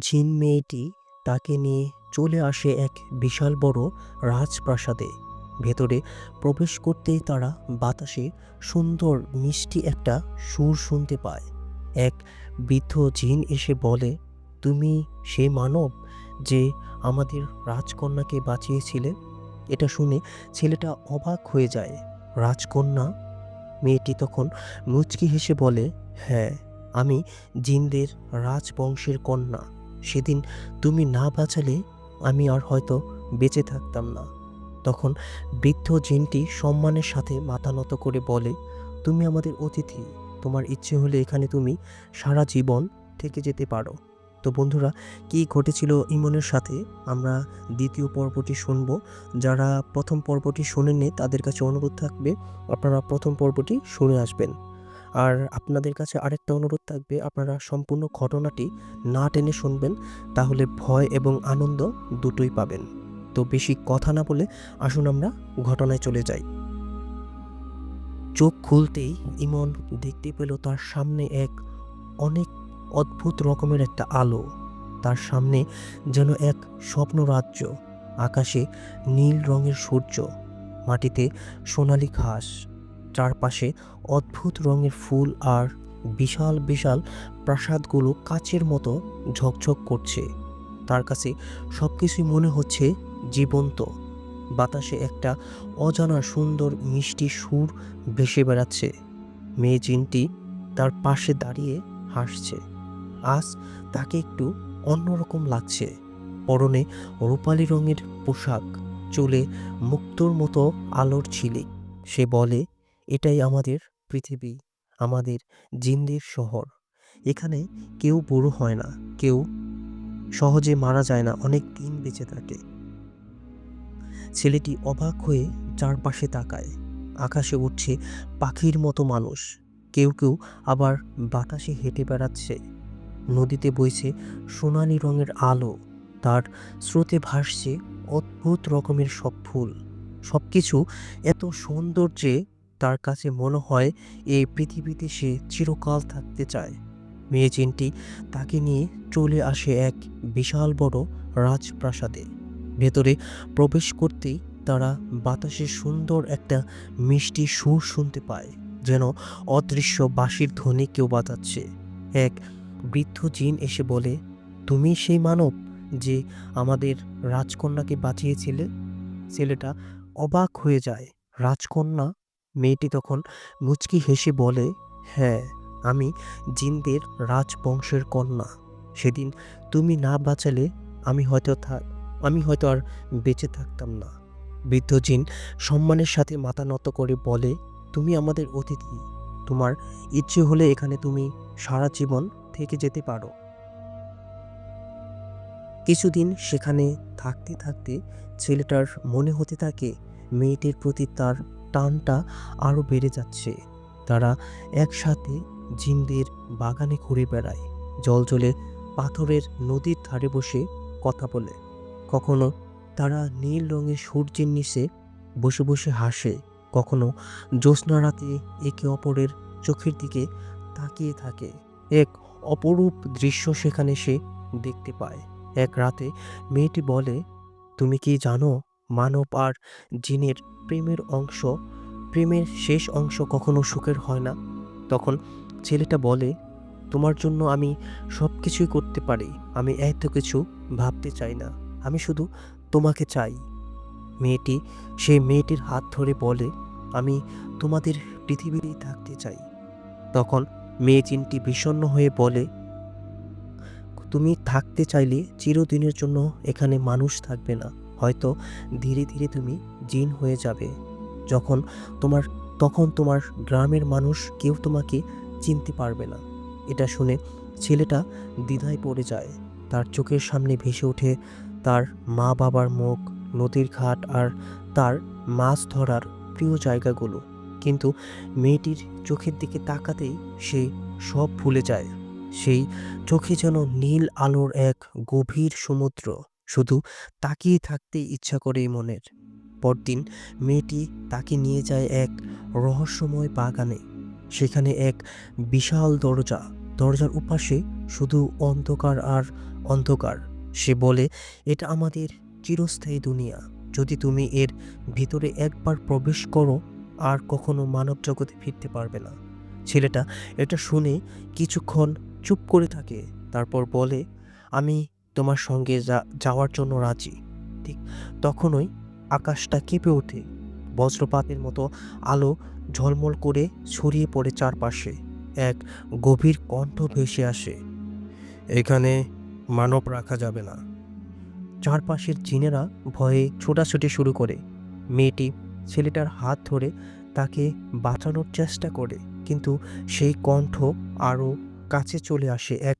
জিন মেয়েটি তাকে নিয়ে চলে আসে এক বিশাল বড় রাজপ্রাসাদে। ভেতরে প্রবেশ করতেই তারা বাতাসে সুন্দর মিষ্টি একটা সুর শুনতে পায়। এক বৃদ্ধ জিন এসে বলে, তুমি সে মানব যে আমাদের রাজকন্যাকে বাঁচিয়েছিলে? এটা শুনে ছেলেটা অবাক হয়ে যায়। রাজকন্যা? মেয়েটি তখন মুচকি হেসে বলে হ্যাঁ আমি জিনদের রাজবংশের কন্যা। সেদিন তুমি না বাঁচালে আমি আর হয়তো বেঁচে থাকতাম না। তখন বৃদ্ধ জিনটি সম্মানের সাথে মাথা নত করে বলে, তুমি আমাদের অতিথি, তোমার ইচ্ছে হলে এখানে তুমি সারা জীবন থেকে যেতে পারো। তো বন্ধুরা, কি ঘটেছিল ইমনের সাথে আমরা দ্বিতীয় পর্বটি শুনব। যারা প্রথম পর্বটি শোনেননি তাদের কাছে অনুরোধ থাকবে, আপনারা প্রথম পর্বটি শুনে আসবেন। আর আপনাদের কাছে আরেকটা অনুরোধ থাকবে, আপনারা সম্পূর্ণ ঘটনাটি না টেনে শুনবেন, তাহলে ভয় এবং আনন্দ দুটোই পাবেন। তো বেশি কথা না বলে আসুন আমরা ঘটনায় চলে যাই। চোখ খুলতেই ইমন দেখতে পেল তার সামনে এক অনেক অদ্ভুত রকমের একটা আলো। তার সামনে যেন এক স্বপ্ন রাজ্য আকাশে নীল রঙের সূর্য, মাটিতে সোনালি ঘাস। চারপাশে অদ্ভুত রঙের ফুল আর বিশাল বিশাল প্রাসাদগুলো কাচের মতো ঝকঝক করছে। তার কাছে সব কিছুই মনে হচ্ছে জীবন্ত। বাতাসে একটা অজানা সুন্দর মিষ্টি সুর ভেসে বেড়াচ্ছে। মেয়ে জিনটি তার পাশে দাঁড়িয়ে হাসছে। আজ তাকে একটু অন্যরকম লাগছে। পরনে রূপালি রঙের পোশাক, চুলে মুক্তোর মতো আলোর ছিলিক সে বলে এটাই আমাদের পৃথিবী, আমাদের জিন্দের শহর। এখানে কেউ বুড়ো হয় না, কেউ সহজে মারা যায় না, অনেক দিন বেঁচে থাকে। ছেলেটি অবাক হয়ে চারপাশে তাকায়, আকাশে উঠছে পাখির মতো মানুষ। কেউ কেউ আবার বাতাসে হেঁটে বেড়াচ্ছে, নদীতে বইছে সোনালি রঙের আলো, তার স্রোতে ভাসছে অদ্ভুত রকমের সব ফুল। সব কিছু এত সুন্দর যে তার কাছে মনে হয় এই পৃথিবীতে সে চিরকাল থাকতে চায়। মেয়ে চিনটি তাকে নিয়ে চলে আসে এক বিশাল বড় রাজপ্রাসাদে। ভেতরে প্রবেশ করতেই তারা বাতাসে সুন্দর একটা মিষ্টি সুর শুনতে পায়, যেন অদৃশ্য বাঁশির ধ্বনি কেউ বাজাচ্ছে। এক বৃদ্ধ জিন এসে বলে, তুমি সেই মানব যে আমাদের রাজকন্যাকে বাঁচিয়েছিলে? ছেলেটা অবাক হয়ে যায়, রাজকন্যা? মেয়েটি তখন মুচকি হেসে বলে হ্যাঁ আমি জিনদের রাজবংশের কন্যা। সেদিন তুমি না বাঁচালে আমি হয়তো থাক, আমি হয়তো আর বেঁচে থাকতাম না। বৃদ্ধ জিন সম্মানের সাথে মাথা নত করে বলে, তুমি আমাদের অতিথি। তোমার ইচ্ছে হলে এখানে তুমি সারা জীবন থেকে যেতে পারো। কিছুদিন সেখানে থাকতে থাকতে ছেলেটার মনে হতে থাকে, মেয়েটির প্রতি তার টানটা আরও বেড়ে যাচ্ছে। তারা একসাথে জিনদের বাগানে ঘুরে বেড়ায়। জল জলে পাথরের নদীর ধারে বসে কথা বলে। কখনো তারা নীল রঙের সূর্যের নিচে বসে বসে হাসে। কখনো জ্যোৎস্না রাতে একে অপরের চোখের দিকে তাকিয়ে থাকে। এক অপরূপ দৃশ্য সেখানে সে দেখতে পায়। এক রাতে মেয়েটি বলে, তুমি কি জানো মানব আর জিনের প্রেমের অংশ, প্রেমের শেষ অংশ কখনো সুখের হয় না। তখন ছেলেটা বলে, তোমার জন্য আমি সব কিছুই করতে পারি, আমি এত কিছু ভাবতে চাই না, আমি শুধু তোমাকে চাই। মেয়েটি, সেই মেয়েটির হাত ধরে বলে, আমি তোমাদের পৃথিবীতেই থাকতে চাই। তখন মেয়ে চিনটি বিষণ্ণ হয়ে বলে, তুমি থাকতে চাইলে চিরদিনের জন্য এখানে মানুষ থাকবে না। হয়তো ধীরে ধীরে তুমি জিন হয়ে যাবে। যখন তোমার, তখন তোমার গ্রামের মানুষ কেউ তোমাকে চিনতে পারবে না। এটা শুনে ছেলেটা দ্বিধায় পড়ে যায়। তার চোখের সামনে ভেসে ওঠে তার মা বাবার মুখ, নদীর ঘাট আর তার মাছ ধরার প্রিয় জায়গাগুলো। কিন্তু মেয়েটির চোখের দিকে তাকাতেই সে সব ভুলে যায়। সেই চোখে যেন নীল আলোর এক গভীর সমুদ্র। শুধু তাকিয়ে থাকতে ইচ্ছা করে মনের। পরদিন মেয়েটি তাকে নিয়ে যায় এক রহস্যময় বাগানে। সেখানে এক বিশাল দরজা। দরজার উপাশে শুধু অন্ধকার আর অন্ধকার। সে বলে, এটা আমাদের চিরস্থায়ী দুনিয়া। যদি তুমি এর ভিতরে একবার প্রবেশ করো, আর কখনো মানব জগতে ফিরতে পারবে না। ছেলেটা এটা শুনে কিছুক্ষণ চুপ করে থাকে। তারপর বলে, আমি তোমার সঙ্গে যাওয়ার জন্য রাজি। ঠিক তখনই আকাশটা কেঁপে ওঠে। বজ্রপাতের মতো আলো ঝলমল করে ছড়িয়ে পড়ে চারপাশে। এক গভীর কণ্ঠ ভেসে আসে, এখানে মানব রাখা যাবে না। চারপাশের জিনেরা ভয়ে ছোটাছুটি শুরু করে। মেয়েটি ছেলেটার হাত ধরে তাকে বাঁচানোর চেষ্টা করে, কিন্তু সেই কণ্ঠ আরও কাছে চলে আসে। এক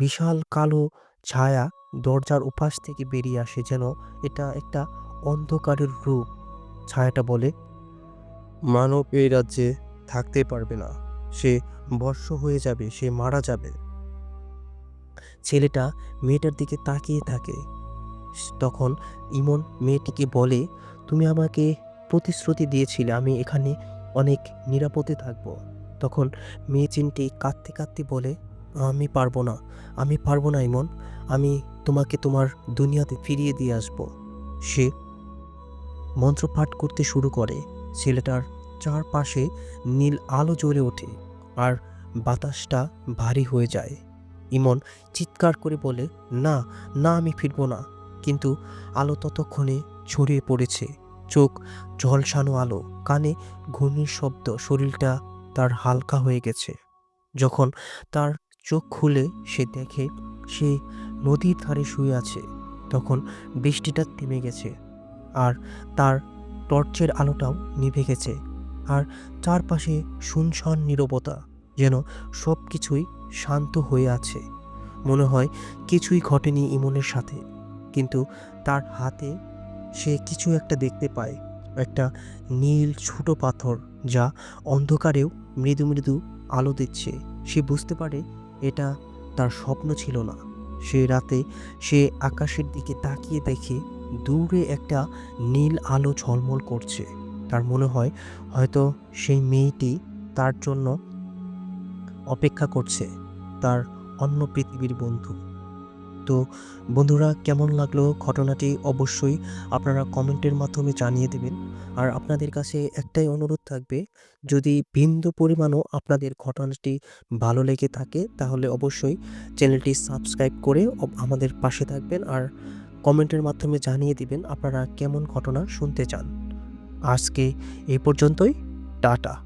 বিশাল কালো ছায়া দরজার উপাস থেকে বেরিয়ে আসে যেন এটা একটা অন্ধকারের রূপ। ছায়াটা বলে, মানব এই রাজ্যে থাকতে পারবে না। সে বর্ষ হয়ে যাবে, সে মারা যাবে। ছেলেটা মেয়েটার দিকে তাকিয়ে থাকে। তখন ইমন মেয়েটিকে বলে, তুমি আমাকে প্রতিশ্রুতি দিয়েছিলে, আমি এখানে অনেক নিরাপদে থাকব। তখন মেয়ে চিনটি কাঁদতে কাঁদতে বলে আমি পারব না। আমি পারব না, ইমন। আমি তোমাকে তোমার দুনিয়াতে ফিরিয়ে দিয়ে আসব। সে মন্ত্রপাঠ করতে শুরু করে। ছেলেটার চারপাশে নীল আলো জ্বলে ওঠে আর বাতাসটা ভারী হয়ে যায়। ইমন চিৎকার করে বলে, না না, আমি ফিরব না। কিন্তু আলো ততক্ষণে ছড়িয়ে পড়েছে। চোখ ঝলসানো আলো, কানে ঘূর্ণির শব্দ, শরীরটা তার হালকা হয়ে গেছে। যখন তার চোখ খুলে সে দেখে সে নদীর ধারে শুয়ে আছে। তখন বৃষ্টিটা থেমে গেছে আর তার টর্চের আলোটাও নিভে গেছে আর চারপাশে শুনশান নীরবতা যেন সব কিছুই শান্ত হয়ে আছে। মনে হয় কিছুই ঘটেনি ইমনের সাথে, কিন্তু তার হাতে সে কিছু একটা দেখতে পায়। একটা নীল ছোট পাথর যা অন্ধকারেও মৃদু মৃদু আলো দিচ্ছে। সে বুঝতে পারে এটা তার স্বপ্ন ছিল না। সে রাতে সে আকাশের দিকে তাকিয়ে দেখে দূরে একটা নীল আলো ঝলমল করছে। তার মনে হয় হয়তো সেই মেয়েটি তার জন্য অপেক্ষা করছে, তার অন্য পৃথিবীর বন্ধু। তো বন্ধুরা, কেমন লাগল ঘটনাটি অবশ্যই আপনারা কমেন্টের মাধ্যমে জানিয়ে দেবেন। আর আপনাদের কাছে একটাই অনুরোধ থাকবে, যদি বিন্দু পরিমাণও আপনাদের ঘটনাটি ভালো লেগে থাকে, তাহলে অবশ্যই চ্যানেলটি সাবস্ক্রাইব করে আমাদের পাশে থাকবেন আর কমেন্টের মাধ্যমে জানিয়ে দিবেন আপনারা কেমন ঘটনা শুনতে চান। আজকে এই পর্যন্তই, টাটা।